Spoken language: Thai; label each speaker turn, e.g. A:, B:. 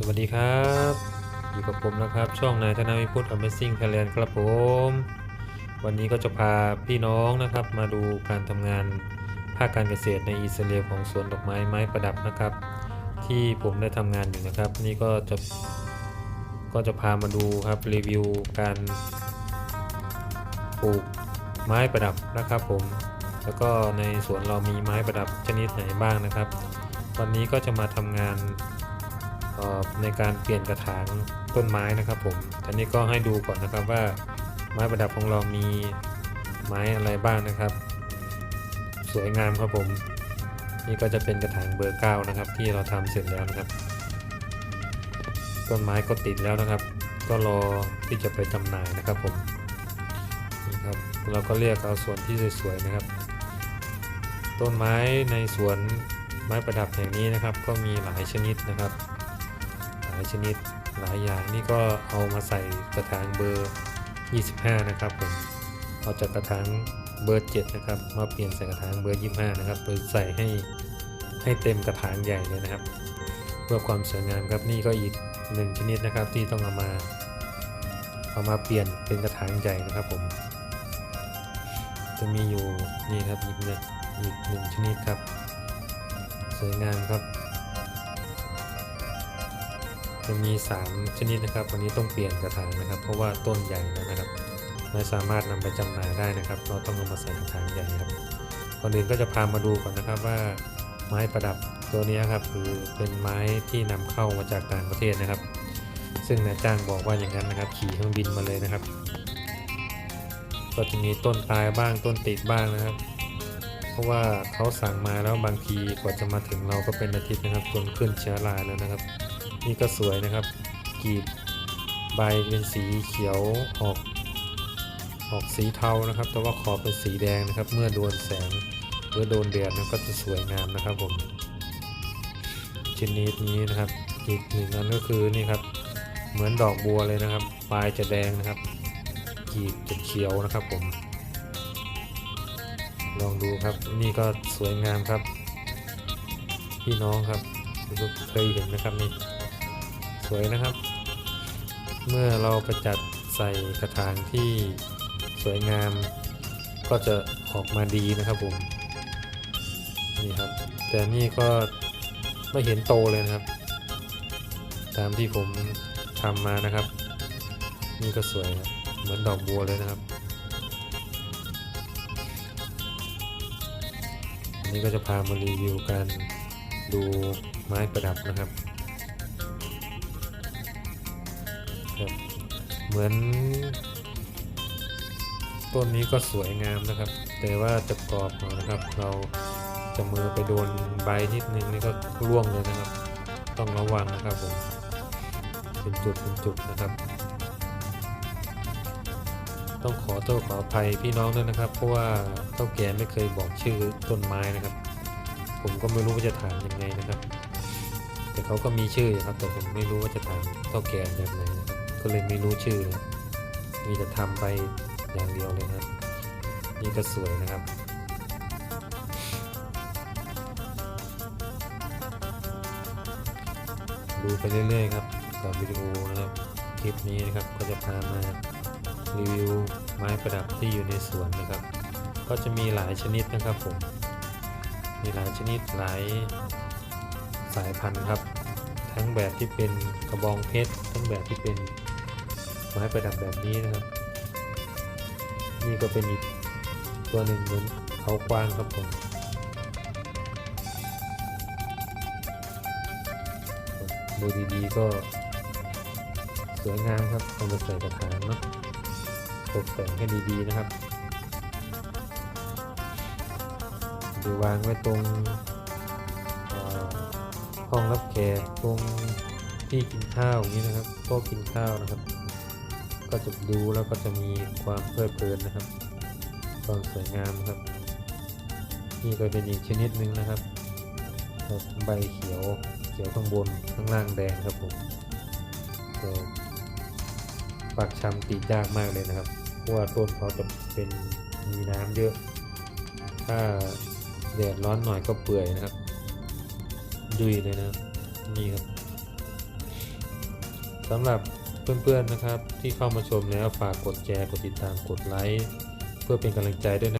A: สวัสดีครับ อยู่กับผมนะครับ ช่องนายธนาวิพุทธ Amazing Thailand ครับผม วันนี้ก็จะพาพี่น้องนะครับ มาดูการทำงานภาคการเกษตรในอิสราเอลของสวนดอกไม้ไม้ประดับนะครับ ที่ผมได้ทำงานอยู่นะครับ นี่ก็จะก็จะพามาดูครับรีวิวการปลูกไม้ประดับนะครับผม แล้วก็ในสวนเรามีไม้ประดับชนิดไหนบ้างนะครับ วันนี้ก็จะมาทำงาน ในการเปลี่ยนกระถางต้นไม้นะครับผมอันนี้ก็ให้ดูก่อนนะครับว่าไม้ประดับของเรามีไม้อะไรบ้างนะครับ สวยงามครับผม นี่ก็จะเป็นกระถางเบอร์เก้านะครับ ที่เราทำเสร็จแล้วนะครับ ต้นไม้ก็ติดแล้วนะครับ ก็รอที่จะไปจำหน่ายนะครับผมนี่ครับเราก็เรียกเอาส่วนที่สวยๆนะครับ ต้นไม้ในสวนไม้ประดับแห่งนี้นะครับ ก็มีหลายชนิดนะครับายชนิดหลายอย่างนี่ก็เอามาใส่กระถางเบอร์ 25 นะครับผมเอาจากกระถางเบอร์ 7 นะครับ มาเปลี่ยนใส่กระถางเบอร์ 25 นะครับโดยใส่ให้ให้เต็มกระถางใหญ่เลยนะครับ เพื่อความสวยงามครับนี่ก็อีกหนึ่งชนิดนะครับที่ต้องเอามาเอามาเปลี่ยนเป็นกระถางใหญ่นะครับผม จะมีอยู่นี่ครับอีกหนึ่งอีกหนึ่งชนิดครับ สวยงามครับ จะมี 3 ชนิดนะครับ วันนี้ต้องเปลี่ยนกระถางนะครับ เพราะว่าต้นใหญ่แล้วนะครับ ไม่สามารถนำไปจำหน่ายได้นะครับ เราต้องเอามาใส่กระถางใหญ่ครับก่อนอื่นก็จะพามาดูก่อนนะครับว่าไม้ประดับตัวนี้ครับคือเป็นไม้ที่นำเข้ามาจากต่างประเทศนะครับ ซึ่งนายจ้างบอกว่าอย่างนั้นนะครับ ขี่เครื่องบินมาเลยนะครับ ก็จะมีต้นตายบ้างต้นติดบ้างนะครับ เพราะว่าเขาสั่งมาแล้วบางทีกว่าจะมาถึงเราก็เป็นอาทิตย์นะครับจนขึ้นเชื้อราแล้วนะครับ นี่ก็สวยนะครับกีบใบเป็นสีเขียวออกออกสีเทานะครับ แต่ว่าขอบเป็นสีแดงนะครับ เมื่อโดนแสงหรือโดนแดดนะก็จะสวยงามนะครับผมชนิดนี้นะครับอีกหนึ่งอันก็คือนี่ครับ เหมือนดอกบัวเลยนะครับ ปลายจะแดงนะครับกีบจะเขียวนะครับผม ลองดูครับนี่ก็สวยงามครับ พี่น้องครับเคยเห็นนะครับนี่ สวยนะครับ เมื่อเราไปจัดใส่กระถางที่สวยงาม ก็จะออกมาดีนะครับผมนี่ครับ แต่นี่ก็ไม่เห็นโตเลยนะครับ ตามที่ผมทำมานะครับ นี่ก็สวยครับเหมือนดอกบัวเลยนะครับันนี้ก็จะพามารีวิวการดูไม้ประดับนะครับ ครับ เหมือน ต้นนี้ก็สวยงามนะครับ แต่ว่าจะกรอบหน่อยนะครับ เราจะมือไปโดนใบนิดนึงนี่ก็ร่วงเลยนะครับ ต้องระวังนะครับผมเป็นจุดเป็นจุดนะครับ ต้องขอโทษขออภัยพี่น้องด้วยนะครับ เพราะว่าเท่าแก่ไม่เคยบอกชื่อต้นไม้นะครับ ผมก็ไม่รู้ว่าจะถามยังไงนะครับ แต่เขาก็มีชื่อครับแต่ผมไม่รู้ว่าจะถามเท่าแก่แบบไหน ก็เลยไม่รู้ชื่อเลยมีแต่ทำไปอย่างเดียวเลยนะครับ นี่ก็สวยนะครับดูไปเรื่อยๆครับกับวิดีโอนะครับคลิปนี้นะครับก็จะพามารีวิวไม้ประดับที่อยู่ในสวนนะครับ ก็จะมีหลายชนิดนะครับผมมีหลายชนิดหลายสายพันธุ์ครับ ทั้งแบบที่เป็นกระบองเพชรทั้งแบบที่เป็น ไม้ประดับแบบนี้นะครับ นี่ก็เป็นอีกตัวหนึ่งเหมือนเขากวางครับผมดูดีๆก็สวยงามครับเอามาใส่กระถางเนาะตกแต่งให้ดีๆนะครับหรือวางไว้ตรงห้องรับแขกตรงที่กินข้าวอย่างนี้นะครับโต๊ะกินข้าวนะครับ ก็จะดูแล้วก็จะมีความเพลิดเพลินนะครับ ความสวยงามครับ นี่ก็เป็นอีกชนิดหนึ่งนะครับใบเขียวเขียวข้างบนข้างล่างแดงครับผมแต่ปักชำตีดยากมากเลยนะครับ เพราะว่าต้นเขาจะเป็นมีน้ำเยอะ ถ้าแดดร้อนหน่อยก็เปื่อยนะครับ ดุยเลยนะนี่ครับสำหรับ เพื่อนๆนะครับ ที่เข้ามาชมแล้วฝากกดแชร์กดติดตามกดไลค์เพื่อเป็นกำลังใจด้วยนะ